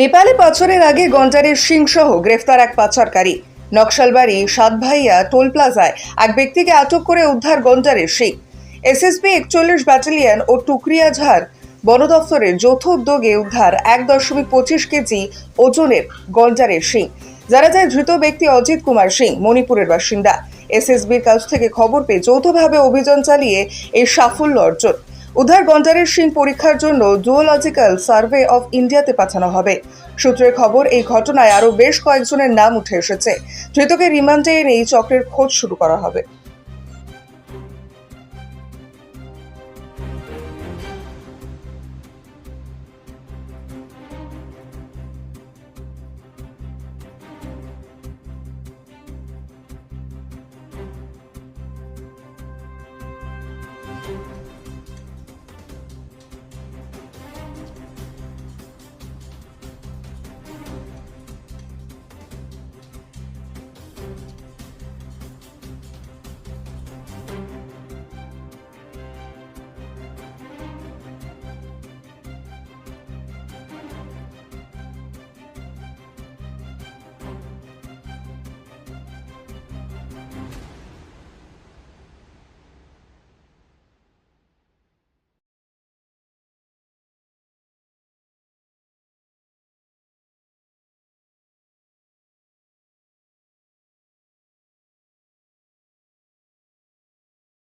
নেপালে বছরের আগে গঞ্জারের সিংসহ গ্রেফতার এক পাচারকারী। নকশালবাড়ি সাতভাইয়া টোল প্লাজায় এক ব্যক্তিকে আটক করে উদ্ধার গঞ্জারের সিং এসএসবি একচল্লিশ ব্যাটালিয়ন ও টুকরিয়াঝাড় বন দফতরের যৌথ উদ্যোগে উদ্ধার এক দশমিক পঁচিশ কেজি ওজনের গঞ্জারের সিং যারা যায়, ধৃত ব্যক্তি অজিত কুমার সিং, মণিপুরের বাসিন্দা। এসএসবির কাছ থেকে খবর পেয়ে যৌথভাবে অভিযান চালিয়ে এই সাফল্য অর্জন। উদ্ধার গন্ডারের সিং পরীক্ষার জন্য জুওলজিক্যাল সার্ভে অফ ইন্ডিয়াতে পাঠানো হবে। সূত্রের খবর, এই ঘটনায় আরও বেশ কয়েকজনের নাম উঠে এসেছে। ধৃতকে রিমান্ডে এনে এই চক্রের খোঁজ শুরু করা হবে।